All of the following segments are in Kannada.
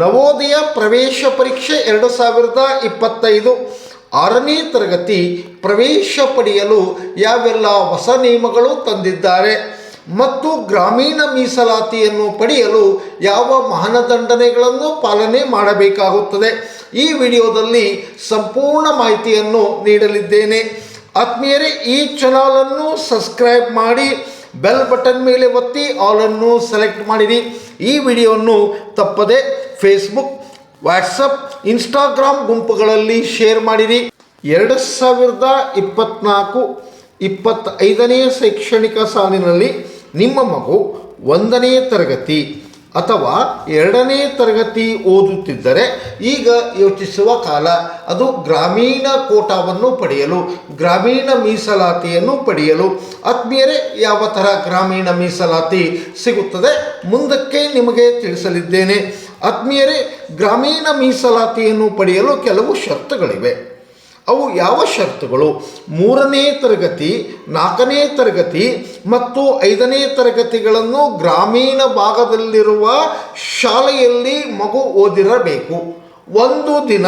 ನವೋದಯ ಪ್ರವೇಶ ಪರೀಕ್ಷೆ ಎರಡು ಸಾವಿರದ ಇಪ್ಪತ್ತೈದು ಆರನೇ ತರಗತಿ ಪ್ರವೇಶ ಪಡೆಯಲು ಯಾವೆಲ್ಲ ಹೊಸ ನಿಯಮಗಳು ತಂದಿದ್ದಾರೆ ಮತ್ತು ಗ್ರಾಮೀಣ ಮೀಸಲಾತಿಯನ್ನು ಪಡೆಯಲು ಯಾವ ಮಾನದಂಡನೆಗಳನ್ನು ಪಾಲನೆ ಮಾಡಬೇಕಾಗುತ್ತದೆ ಈ ವಿಡಿಯೋದಲ್ಲಿ ಸಂಪೂರ್ಣ ಮಾಹಿತಿಯನ್ನು ನೀಡಲಿದ್ದೇನೆ. ಆತ್ಮೀಯರೇ, ಈ ಚಾನಲನ್ನು ಸಬ್ಸ್ಕ್ರೈಬ್ ಮಾಡಿ ಬೆಲ್ ಬಟನ್ ಮೇಲೆ ಒತ್ತಿ ಆಲನ್ನು ಸೆಲೆಕ್ಟ್ ಮಾಡಿರಿ. ಈ ವಿಡಿಯೋವನ್ನು ತಪ್ಪದೆ ಫೇಸ್ಬುಕ್ ವಾಟ್ಸಪ್ ಇನ್ಸ್ಟಾಗ್ರಾಮ್ ಗುಂಪುಗಳಲ್ಲಿ ಶೇರ್ ಮಾಡಿರಿ. ಎರಡು ಸಾವಿರದ ಇಪ್ಪತ್ತ್ನಾಲ್ಕು ಇಪ್ಪತ್ತೈದನೇ ಶೈಕ್ಷಣಿಕ ಸಾಲಿನಲ್ಲಿ ನಿಮ್ಮ ಮಗು ಒಂದನೇ ತರಗತಿ ಅಥವಾ ಎರಡನೇ ತರಗತಿ ಓದುತ್ತಿದ್ದರೆ ಈಗ ಯೋಚಿಸುವ ಕಾಲ, ಅದು ಗ್ರಾಮೀಣ ಕೋಟಾವನ್ನು ಪಡೆಯಲು, ಗ್ರಾಮೀಣ ಮೀಸಲಾತಿಯನ್ನು ಪಡೆಯಲು. ಆತ್ಮೀಯರೇ, ಯಾವ ಥರ ಗ್ರಾಮೀಣ ಮೀಸಲಾತಿ ಸಿಗುತ್ತದೆ ಮುಂದಕ್ಕೆ ನಿಮಗೆ ತಿಳಿಸಲಿದ್ದೇನೆ. ಆತ್ಮೀಯರೇ, ಗ್ರಾಮೀಣ ಮೀಸಲಾತಿಯನ್ನು ಪಡೆಯಲು ಕೆಲವು ಷರತ್ತುಗಳಿವೆ. ಅವು ಯಾವ ಷರತ್ತುಗಳು? ಮೂರನೇ ತರಗತಿ, ನಾಲ್ಕನೇ ತರಗತಿ ಮತ್ತು ಐದನೇ ತರಗತಿಗಳನ್ನು ಗ್ರಾಮೀಣ ಭಾಗದಲ್ಲಿರುವ ಶಾಲೆಯಲ್ಲಿ ಮಗು ಓದಿರಬೇಕು. ಒಂದು ದಿನ,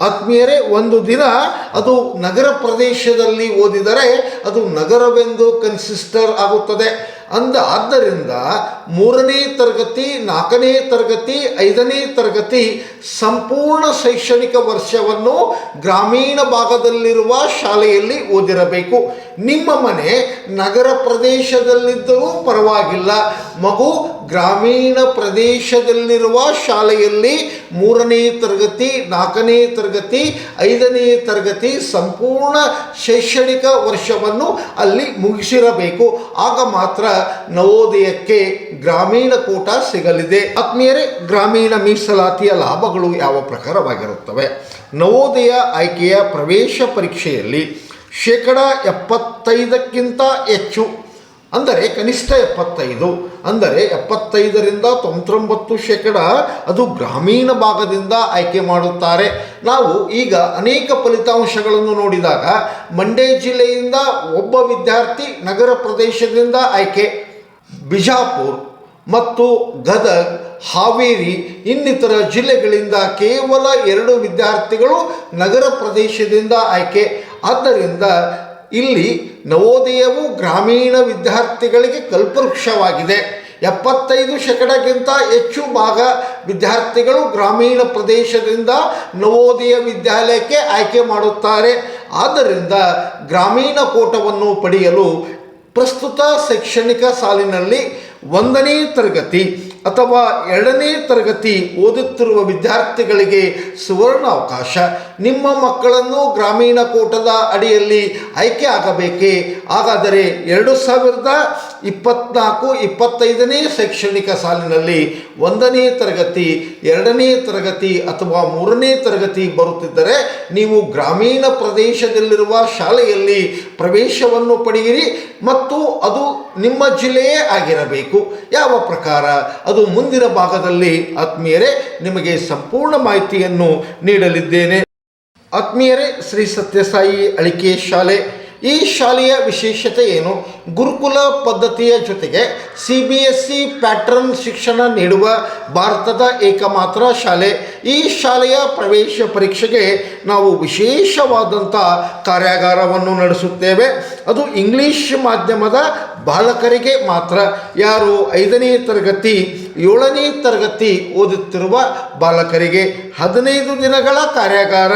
ಆತ್ಮೀಯರೇ, ಒಂದು ದಿನ ಅದು ನಗರ ಪ್ರದೇಶದಲ್ಲಿ ಓದಿದರೆ ಅದು ನಗರವೆಂದು ಕನ್ಸಿಸ್ಟರ್ ಆಗುತ್ತದೆ. ಅಂದ ಆದ್ದರಿಂದ ಮೂರನೇ ತರಗತಿ, ನಾಲ್ಕನೇ ತರಗತಿ, ಐದನೇ ತರಗತಿ ಸಂಪೂರ್ಣ ಶೈಕ್ಷಣಿಕ ವರ್ಷವನ್ನು ಗ್ರಾಮೀಣ ಭಾಗದಲ್ಲಿರುವ ಶಾಲೆಯಲ್ಲಿ ಓದಿರಬೇಕು. ನಿಮ್ಮ ಮನೆ ನಗರ ಪ್ರದೇಶದಲ್ಲಿದ್ದರೂ ಪರವಾಗಿಲ್ಲ. ಮಗು ಗ್ರಾಮೀಣ ಪ್ರದೇಶದಲ್ಲಿರುವ ಶಾಲೆಯಲ್ಲಿ ಮೂರನೇ ತರಗತಿ, ನಾಲ್ಕನೇ ತರಗತಿ, ಐದನೇ ತರಗತಿ ಸಂಪೂರ್ಣ ಶೈಕ್ಷಣಿಕ ವರ್ಷವನ್ನು ಅಲ್ಲಿ ಮುಗಿಸಿರಬೇಕು. ಆಗ ಮಾತ್ರ ನವೋದಯಕ್ಕೆ ಗ್ರಾಮೀಣ ಕೋಟ ಸಿಗಲಿದೆ. ಆತ್ಮೀಯರೇ, ಗ್ರಾಮೀಣ ಮೀಸಲಾತಿಯ ಲಾಭಗಳು ಯಾವ ಪ್ರಕಾರವಾಗಿರುತ್ತವೆ? ನವೋದಯ ಆಯ್ಕೆಯ ಪ್ರವೇಶ ಪರೀಕ್ಷೆಯಲ್ಲಿ ಶೇಕಡ ಎಪ್ಪತ್ತೈದಕ್ಕಿಂತ ಹೆಚ್ಚು ಅಂದರೆ ಕನಿಷ್ಠ ಎಪ್ಪತ್ತೈದು. ಅಂದರೆ ಎಪ್ಪತ್ತೈದರಿಂದ ತೊಂಬತ್ತೊಂಬತ್ತು ಶೇಕಡ ಅದು ಗ್ರಾಮೀಣ ಭಾಗದಿಂದ ಆಯ್ಕೆ ಮಾಡುತ್ತಾರೆ. ನಾವು ಈಗ ಅನೇಕ ಫಲಿತಾಂಶಗಳನ್ನು ನೋಡಿದಾಗ ಮಂಡ್ಯ ಜಿಲ್ಲೆಯಿಂದ ಒಬ್ಬ ವಿದ್ಯಾರ್ಥಿ ನಗರ ಪ್ರದೇಶದಿಂದ ಆಯ್ಕೆ. ಬಿಜಾಪುರ್ ಮತ್ತು ಗದಗ್, ಹಾವೇರಿ ಇನ್ನಿತರ ಜಿಲ್ಲೆಗಳಿಂದ ಕೇವಲ ಎರಡು ವಿದ್ಯಾರ್ಥಿಗಳು ನಗರ ಪ್ರದೇಶದಿಂದ ಆಯ್ಕೆ. ಆದ್ದರಿಂದ ಇಲ್ಲಿ ನವೋದಯವು ಗ್ರಾಮೀಣ ವಿದ್ಯಾರ್ಥಿಗಳಿಗೆ ಕಲ್ಪವೃಕ್ಷವಾಗಿದೆ. ಎಪ್ಪತ್ತೈದು ಶೇಕಡಕ್ಕಿಂತ ಹೆಚ್ಚು ಭಾಗ ವಿದ್ಯಾರ್ಥಿಗಳು ಗ್ರಾಮೀಣ ಪ್ರದೇಶದಿಂದ ನವೋದಯ ವಿದ್ಯಾಲಯಕ್ಕೆ ಆಯ್ಕೆ ಮಾಡುತ್ತಾರೆ. ಆದ್ದರಿಂದ ಗ್ರಾಮೀಣ ಕೋಟವನ್ನು ಪಡೆಯಲು ಪ್ರಸ್ತುತ ಶೈಕ್ಷಣಿಕ ಸಾಲಿನಲ್ಲಿ ಒಂದನೇ ತರಗತಿ ಅಥವಾ ಎರಡನೇ ತರಗತಿ ಓದುತ್ತಿರುವ ವಿದ್ಯಾರ್ಥಿಗಳಿಗೆ ಸುವರ್ಣ ಅವಕಾಶ ನಿಮ್ಮ ಮಕ್ಕಳನ್ನು ಗ್ರಾಮೀಣ ಕೋಟದ ಅಡಿಯಲ್ಲಿ ಆಯ್ಕೆ ಆಗಬೇಕೇ? ಹಾಗಾದರೆ ಎರಡು ಸಾವಿರದ ಇಪ್ಪತ್ನಾಲ್ಕು, ಇಪ್ಪತ್ತೈದನೇ ಶೈಕ್ಷಣಿಕ ಸಾಲಿನಲ್ಲಿ ಒಂದನೇ ತರಗತಿ, ಎರಡನೇ ತರಗತಿ ಅಥವಾ ಮೂರನೇ ತರಗತಿ ಬರುತ್ತಿದ್ದರೆ ನೀವು ಗ್ರಾಮೀಣ ಪ್ರದೇಶದಲ್ಲಿರುವ ಶಾಲೆಯಲ್ಲಿ ಪ್ರವೇಶವನ್ನು ಪಡೆಯಿರಿ ಮತ್ತು ಅದು ನಿಮ್ಮ ಜಿಲ್ಲೆಯೇ ಆಗಿರಬೇಕು. ಯಾವ ಪ್ರಕಾರ? ಅದು ಮುಂದಿನ ಭಾಗದಲ್ಲಿ ಆತ್ಮೀಯರೇ ನಿಮಗೆ ಸಂಪೂರ್ಣ ಮಾಹಿತಿಯನ್ನು ನೀಡಲಿದ್ದೇನೆ. ಆತ್ಮೀಯರೇ, ಶ್ರೀ ಸತ್ಯಸಾಯಿ ಅಳಿಕೆ ಶಾಲೆ. ಈ ಶಾಲೆಯ ವಿಶೇಷತೆ ಏನು? ಗುರುಕುಲ ಪದ್ಧತಿಯ ಜೊತೆಗೆ C B S C pattern ಶಿಕ್ಷಣ ನೀಡುವ ಭಾರತದ ಏಕಮಾತ್ರ ಶಾಲೆ. ಈ ಶಾಲೆಯ ಪ್ರವೇಶ ಪರೀಕ್ಷೆಗೆ ನಾವು ವಿಶೇಷವಾದಂಥ ಕಾರ್ಯಾಗಾರವನ್ನು ನಡೆಸುತ್ತೇವೆ. ಅದು ಇಂಗ್ಲೀಷ್ ಮಾಧ್ಯಮದ ಬಾಲಕರಿಗೆ ಮಾತ್ರ. ಯಾರು ಐದನೇ ತರಗತಿ, ಏಳನೇ ತರಗತಿ ಓದುತ್ತಿರುವ ಬಾಲಕರಿಗೆ ಹದಿನೈದು ದಿನಗಳ ಕಾರ್ಯಾಗಾರ.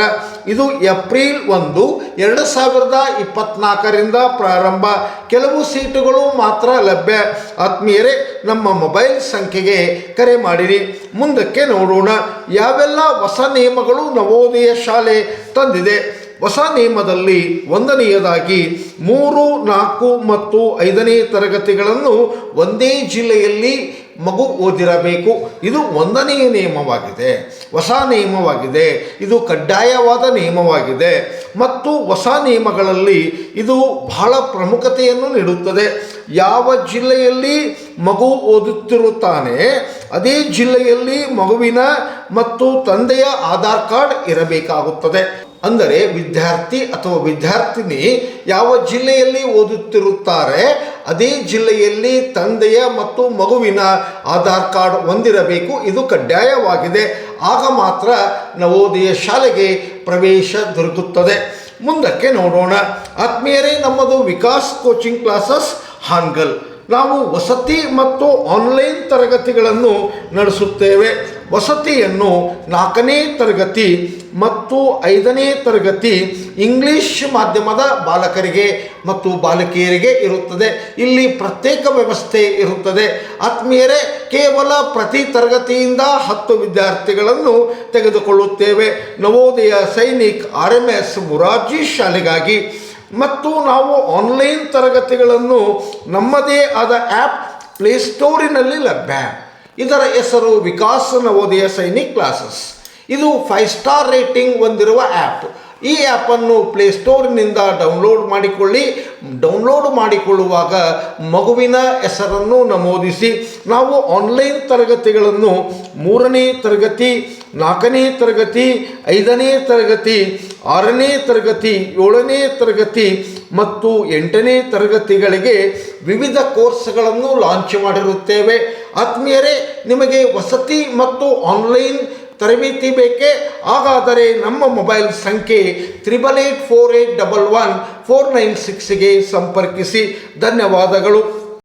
ಇದು ಏಪ್ರಿಲ್ ಒಂದು ಎರಡು ಸಾವಿರದ ಇಪ್ಪತ್ನಾಲ್ಕರಿಂದ ಪ್ರಾರಂಭ. ಕೆಲವು ಸೀಟುಗಳು ಮಾತ್ರ ಲಭ್ಯ. ಆತ್ಮೀಯರೇ, ನಮ್ಮ ಮೊಬೈಲ್ ಸಂಖ್ಯೆಗೆ ಕರೆ ಮಾಡಿರಿ. ಮುಂದಕ್ಕೆ ನೋಡೋಣ. ಯಾವೆಲ್ಲ ಹೊಸ ನಿಯಮಗಳು ನವೋದಯ ಶಾಲೆ ತಂದಿದೆ? ಹೊಸ ನಿಯಮದಲ್ಲಿ ಒಂದನೆಯದಾಗಿ ಮೂರು, ನಾಲ್ಕು ಮತ್ತು ಐದನೇ ತರಗತಿಗಳನ್ನು ಒಂದೇ ಜಿಲ್ಲೆಯಲ್ಲಿ ಮಗು ಓದಿರಬೇಕು. ಇದು ಒಂದನೆಯ ನಿಯಮವಾಗಿದೆ. ಹೊಸ ನಿಯಮವಾಗಿದೆ. ಇದು ಕಡ್ಡಾಯವಾದ ನಿಯಮವಾಗಿದೆ. ಮತ್ತು ಹೊಸ ನಿಯಮಗಳಲ್ಲಿ ಇದು ಬಹಳ ಪ್ರಮುಖತೆಯನ್ನು ನೀಡುತ್ತದೆ. ಯಾವ ಜಿಲ್ಲೆಯಲ್ಲಿ ಮಗು ಓದುತ್ತಿರುತ್ತಾನೆ, ಅದೇ ಜಿಲ್ಲೆಯಲ್ಲಿ ಮಗುವಿನ ಮತ್ತು ತಂದೆಯ ಆಧಾರ್ ಕಾರ್ಡ್ ಇರಬೇಕಾಗುತ್ತದೆ. ಅಂದರೆ ವಿದ್ಯಾರ್ಥಿ ಅಥವಾ ವಿದ್ಯಾರ್ಥಿನಿ ಯಾವ ಜಿಲ್ಲೆಯಲ್ಲಿ ಓದುತ್ತಿರುತ್ತಾರೆ ಅದೇ ಜಿಲ್ಲೆಯಲ್ಲಿ ತಂದೆಯ ಮತ್ತು ಮಗುವಿನ ಆಧಾರ್ ಕಾರ್ಡ್ ಹೊಂದಿರಬೇಕು. ಇದು ಕಡ್ಡಾಯವಾಗಿದೆ. ಆಗ ಮಾತ್ರ ನವೋದಯ ಶಾಲೆಗೆ ಪ್ರವೇಶ ದೊರಕುತ್ತದೆ. ಮುಂದಕ್ಕೆ ನೋಡೋಣ. ಆತ್ಮೀಯರೇ, ನಮ್ಮದು ವಿಕಾಸ್ ಕೋಚಿಂಗ್ ಕ್ಲಾಸಸ್, ಹಾನ್ಗಲ್. ನಾವು ವಸತಿ ಮತ್ತು ಆನ್ಲೈನ್ ತರಗತಿಗಳನ್ನು ನಡೆಸುತ್ತೇವೆ. ವಸತಿಯನ್ನು ನಾಲ್ಕನೇ ತರಗತಿ ಮತ್ತು ಐದನೇ ತರಗತಿ ಇಂಗ್ಲಿಷ್ ಮಾಧ್ಯಮದ ಬಾಲಕರಿಗೆ ಮತ್ತು ಬಾಲಕಿಯರಿಗೆ ಇರುತ್ತದೆ. ಇಲ್ಲಿ ಪ್ರತ್ಯೇಕ ವ್ಯವಸ್ಥೆ ಇರುತ್ತದೆ. ಆತ್ಮೀಯರೇ, ಕೇವಲ ಪ್ರತಿ ತರಗತಿಯಿಂದ ಹತ್ತು ವಿದ್ಯಾರ್ಥಿಗಳನ್ನು ತೆಗೆದುಕೊಳ್ಳುತ್ತೇವೆ. Navodaya Sainik R M S Morarji ಶಾಲೆಗಾಗಿ ಮತ್ತು ನಾವು ಆನ್ಲೈನ್ ತರಗತಿಗಳನ್ನು ನಮ್ಮದೇ ಆದ ಆ್ಯಪ್ ಪ್ಲೇಸ್ಟೋರಿನಲ್ಲಿ ಲಭ್ಯ. ಇದರ ಹೆಸರು ವಿಕಾಸ್ ನವೋದಯ ಸೈನಿಕ್ ಕ್ಲಾಸಸ್. ಇದು ಫೈವ್ ಸ್ಟಾರ್ ರೇಟಿಂಗ್ ಹೊಂದಿರುವ ಆ್ಯಪ್ ಈ ಆ್ಯಪನ್ನು ಪ್ಲೇಸ್ಟೋರ್ನಿಂದ ಡೌನ್ಲೋಡ್ ಮಾಡಿಕೊಳ್ಳಿ. ಡೌನ್ಲೋಡ್ ಮಾಡಿಕೊಳ್ಳುವಾಗ ಮಗುವಿನ ಹೆಸರನ್ನು ನಮೂದಿಸಿ. ನಾವು ಆನ್ಲೈನ್ ತರಗತಿಗಳನ್ನು ಮೂರನೇ ತರಗತಿ, ನಾಲ್ಕನೇ ತರಗತಿ, ಐದನೇ ತರಗತಿ, ಆರನೇ ತರಗತಿ, ಏಳನೇ ತರಗತಿ ಮತ್ತು ಎಂಟನೇ ತರಗತಿಗಳಿಗೆ ವಿವಿಧ ಕೋರ್ಸ್ಗಳನ್ನು ಲಾಂಚ್ ಮಾಡಿರುತ್ತೇವೆ. ಆತ್ಮೀಯರೇ, ನಿಮಗೆ ವಸತಿ ಮತ್ತು ಆನ್ಲೈನ್ ತರಬೇತಿ ಬೇಕೇ? ಹಾಗಾದರೆ ನಮ್ಮ ಮೊಬೈಲ್ ಸಂಖ್ಯೆ triple eight four eight double one four nine ಸಿಕ್ಸ್ಗೆ ಸಂಪರ್ಕಿಸಿ. ಧನ್ಯವಾದಗಳು.